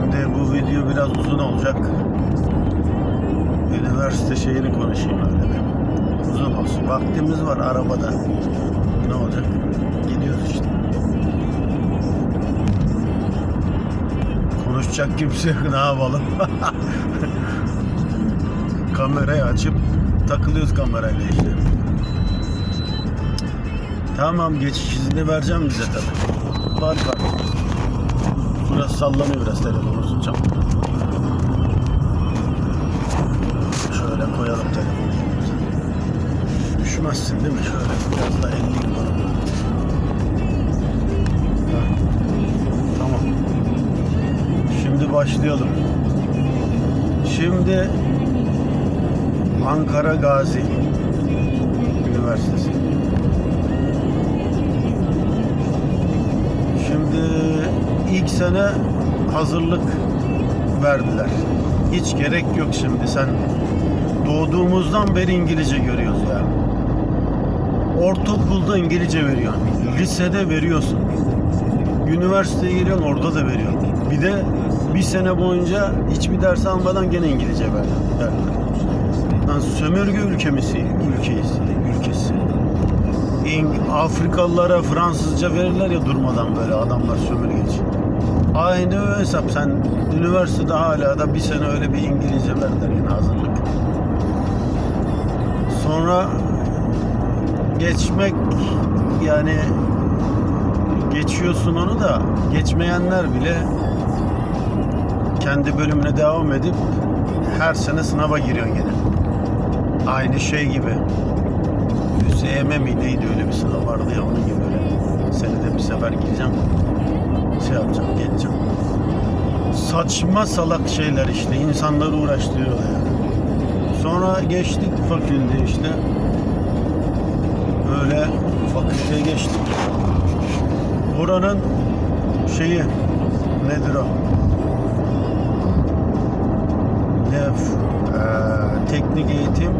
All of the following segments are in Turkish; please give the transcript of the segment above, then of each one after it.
Şimdi bu video biraz uzun olacak. Üniversite şeyini konuşayım öyle bir. Uzun olsun. Vaktimiz var arabada. Ne olacak? Gidiyoruz işte. Konuşacak kimse yok. Ne yapalım? Kamerayı açıp takılıyoruz kamerayla işte. Tamam geçiş izni vereceğim bize tabii. Var kartımız. Burası sallanıyor biraz telefonu tutacağım. Şöyle koyalım telefonu. Düşmezsin değil mi? Şöyle biraz da 50 numara. Ha, Tamam. Şimdi başlayalım. Şimdi Ankara Gazi Üniversitesi. Şimdi ilk sene hazırlık verdiler. Hiç gerek yok şimdi. Sen doğduğumuzdan beri İngilizce görüyoruz ya. Ortaokulda İngilizce veriyorsun. Lisede veriyorsun. Üniversiteye giriyorsun orada da veriyorsun. Bir de bir sene boyunca hiçbir ders almadan gene İngilizce ver- verdiler. Lan sömürge ülkemisi, ülkeyiz, Afrikalılara Fransızca verirler ya durmadan böyle adamlar sömürgeci. Aynı o hesap. Sen üniversitede hala da bir sene öyle bir İngilizce verdiler yine hazırlık. Sonra geçmek yani geçiyorsun onu da geçmeyenler bile kendi bölümüne devam edip her sene sınava giriyor gene. Aynı şey gibi. ÜSYM mi neydi öyle bir sınav vardı ya onun gibi böyle. Senede bir sefer gireceğim. Şey yapacağım, geçeceğim. Saçma salak şeyler işte. insanları uğraştırıyorlar yani. Sonra geçtik fakülte işte. Böyle fakülteye geçtik. Buranın şeyi nedir o? Ne? Eee, teknik eğitim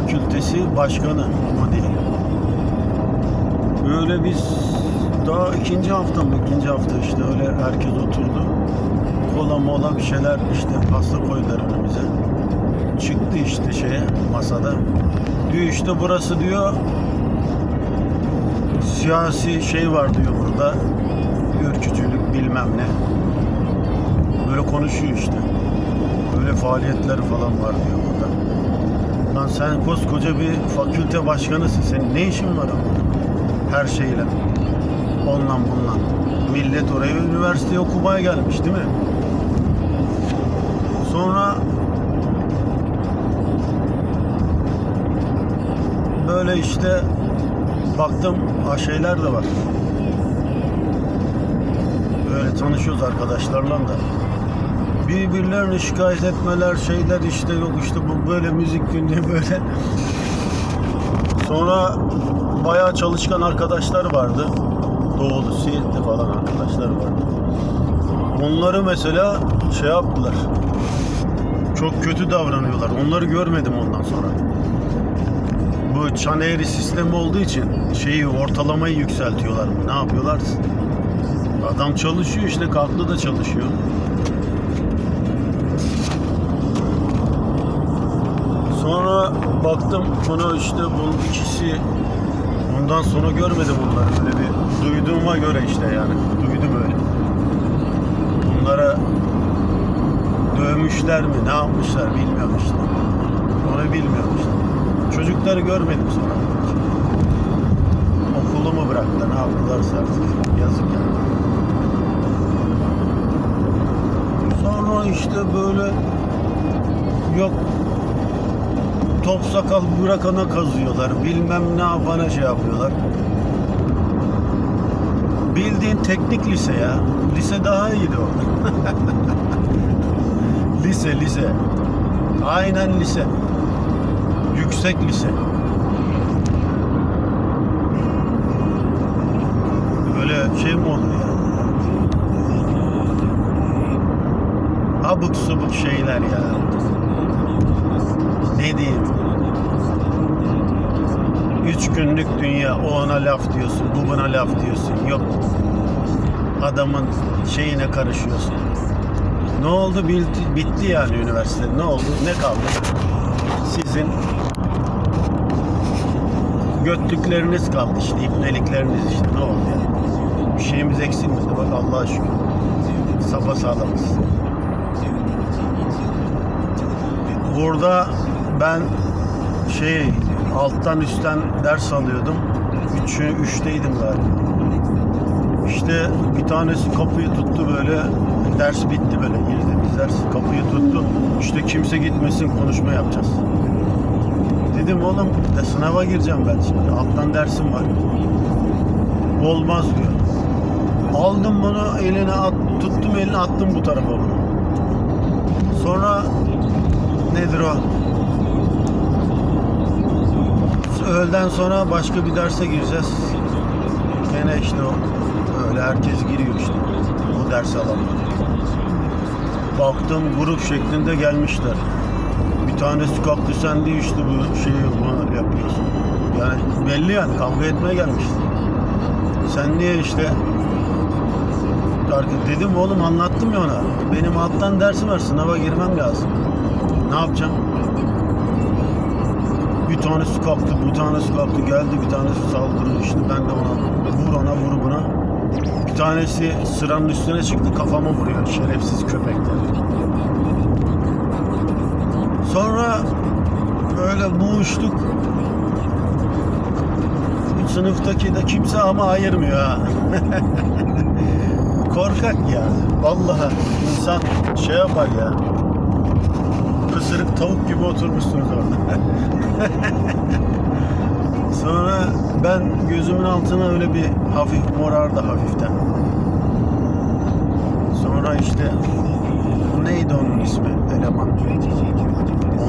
fakültesi başkanı ama değil. Böyle biz daha ikinci hafta mı ikinci hafta işte öyle herkes oturdu. Kola mola bir şeyler işte pasta koydular önümüze. Çıktı işte şeye masada. Diyor işte burası diyor siyasi şey var diyor burada. Ürkücülük bilmem ne. Böyle konuşuyor işte. Böyle faaliyetleri falan var diyor burada. Lan sen koskoca bir fakülte başkanısın. Senin ne işin var ama? Her şeyle. Ondan bundan. Millet oraya üniversiteye okumaya gelmiş değil mi? Sonra böyle işte baktım ha şeyler de var. Böyle tanışıyoruz arkadaşlarla da birbirlerini şikayet etmeler şeyler işte yok işte bu böyle müzik dinliyor böyle. Sonra bayağı çalışkan arkadaşlar vardı. Doğulu, Siirtli falan arkadaşlar vardı. Onları mesela şey yaptılar. Çok kötü davranıyorlar. Onları görmedim ondan sonra. Bu çan eğri sistemi olduğu için şeyi ortalamayı yükseltiyorlar. Ne yapıyorlar? Adam çalışıyor işte kalktı da çalışıyor. Baktım bunu işte bu ikisi ondan sonra görmedim onları böyle bir duyduğuma göre işte yani duydum öyle. Bunlara dövmüşler mi ne yapmışlar bilmiyorum işte. Onu bilmiyorum işte. Çocukları görmedim sonra. Okulu mu bıraktı ne yaptılarsa artık yazık yani. Sonra işte böyle yok top sakal bırakana kazıyorlar. Bilmem ne yapana şey yapıyorlar. Bildiğin teknik lise ya. Lise daha iyiydi o. lise lise. Aynen lise. Yüksek lise. Böyle şey mi olur ya? Abuk subuk şeyler ya. Ne diyeyim? Üç günlük dünya o ona laf diyorsun, bu buna laf diyorsun. Yok. adamın şeyine karışıyorsun. Ne oldu? Bitti, bitti yani üniversite. Ne oldu? Ne kaldı? Sizin götlükleriniz kaldı işte, ipnelikleriniz işte. Ne oldu yani? Bir şeyimiz eksilmedi. Bak Allah'a şükür. Sapa sağlamız. Burada ben şey alttan üstten ders alıyordum. Üçü, üçteydim galiba. İşte bir tanesi kapıyı tuttu böyle. Ders bitti böyle girdiğimiz ders. Kapıyı tuttu. İşte kimse gitmesin konuşma yapacağız. Dedim oğlum de sınava gireceğim ben şimdi. Alttan dersim var. Olmaz diyor. Aldım bunu eline at, tuttum eline attım bu tarafa bunu. Sonra nedir o? Öğleden sonra başka bir derse gireceğiz. Gene işte o. Öyle herkes giriyor işte. O ders alanına. Baktım grup şeklinde gelmişler. Bir tanesi kalktı sen de işte bu şeyi bana yapıyorsun. Yani belli yani kavga etmeye gelmişler. Sen niye işte dedim oğlum anlattım ya ona. Benim alttan dersim var sınava girmem lazım. Ne yapacağım? Bir tanesi kalktı, bu tanesi kalktı, geldi bir tanesi saldırdı. İşte ben de ona vur ona vur buna. Bir tanesi sıranın üstüne çıktı kafama vuruyor şerefsiz köpekler. Sonra böyle boğuştuk. Sınıftaki de kimse ama ayırmıyor ha. Korkak ya. Vallahi insan şey yapar ya. Pısırık tavuk gibi oturmuşsunuz orada. Sonra ben gözümün altına öyle bir hafif morardı hafiften. Sonra işte neydi onun ismi eleman.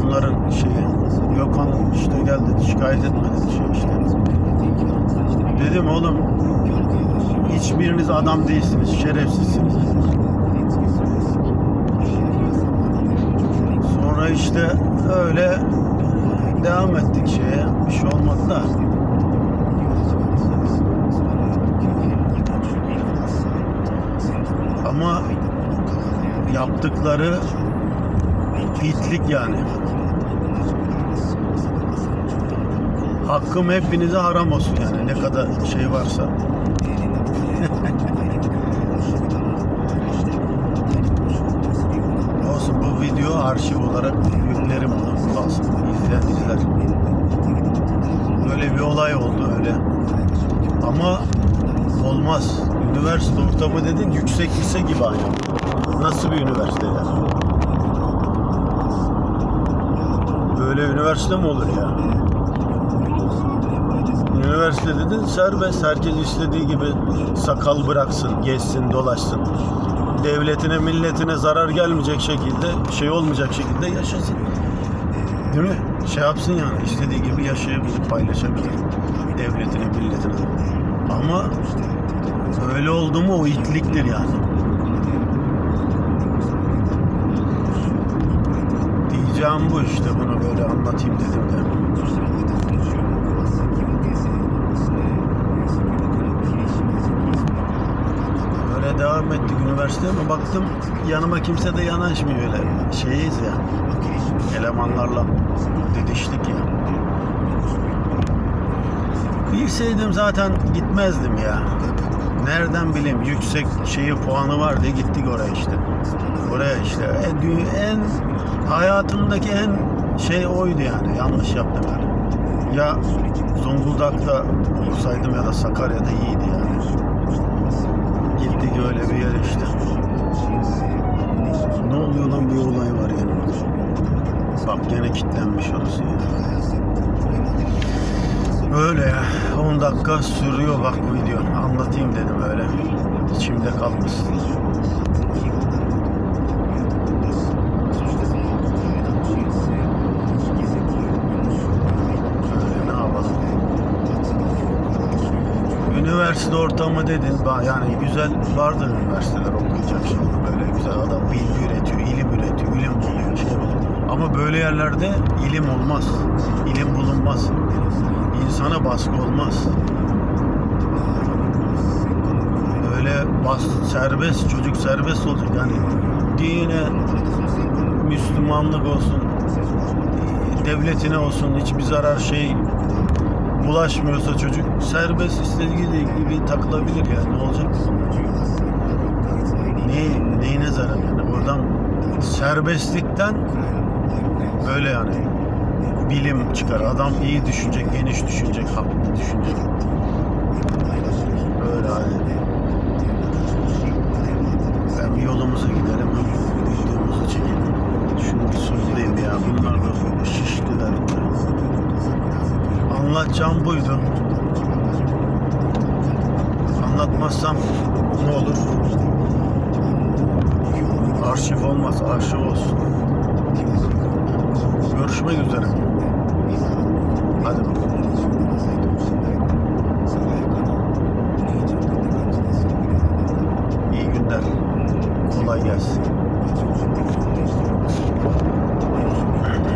Onların şeyi Gökhan işte gel dedi şikayet etme dedi şey işte. Dedim oğlum hiçbiriniz adam değilsiniz şerefsizsiniz. Sonra işte öyle devam ettik şeye. Bir şey olmadı da. Ama yaptıkları itlik yani. Hakkım hepinize haram olsun yani ne kadar şey varsa. Arşiv olarak ona kalsın izleyen izler. Böyle bir olay oldu öyle. Ama olmaz. Üniversite ortamı dedin yüksek lise gibi aynı. Nasıl bir üniversite ya? Böyle üniversite mi olur ya? Üniversite dedin serbest. Herkes istediği gibi sakal bıraksın, gezsin, dolaşsın. Devletine, milletine zarar gelmeyecek şekilde, şey olmayacak şekilde yaşasın. Değil mi? Şey yapsın yani, istediği gibi yaşayabilir, paylaşabilir. Devletine, milletine. Ama öyle oldu mu o itliktir yani. Diyeceğim bu işte, bunu böyle anlatayım dedim de. Devam ettik üniversiteye ama baktım yanıma kimse de yanaşmıyor öyle. Şeyiz ya. Elemanlarla didiştik ya. Bilseydim zaten gitmezdim ya. Nereden bileyim yüksek şeyi puanı var diye gittik oraya işte. Oraya işte en, en hayatımdaki en şey oydu yani. Yanlış yaptım yani. Ya Zonguldak'ta okusaydım ya da Sakarya'da iyiydi yani. Gittik öyle bir yere işte. Ne oluyor lan bir olay var yanımda. Bak gene kilitlenmiş orası ya. Öyle ya. 10 dakika sürüyor bak bu video. Anlatayım dedim öyle. İçimde kalmış. Üniversite ortamı dedin, yani güzel vardır üniversiteler okuyacak şey böyle güzel adam. Bilgi üretiyor, ilim üretiyor, ilim buluyor, şey oluyor. Ama böyle yerlerde ilim olmaz, ilim bulunmaz, insana baskı olmaz. Öyle bas serbest çocuk serbest olacak. Yani dine Müslümanlık olsun devletine olsun hiçbir zarar şey bulaşmıyorsa çocuk serbest istediği gibi takılabilir yani ne olacak? Ne, neyine zarar yani oradan serbestlikten böyle yani bilim çıkar. Adam iyi düşünecek, geniş düşünecek, haklı düşünecek. Böyle hani. Ben bir yolumuza gidelim, videomuzu çekelim. Şunu bir söyleyeyim ya, bunlar da şiştiler. Anlatacağım buydu. Anlatmazsam ne olur? Arşiv olmaz, arşiv olsun. Görüşmek üzere. Hadi bakalım. İyi günler. Kolay gelsin.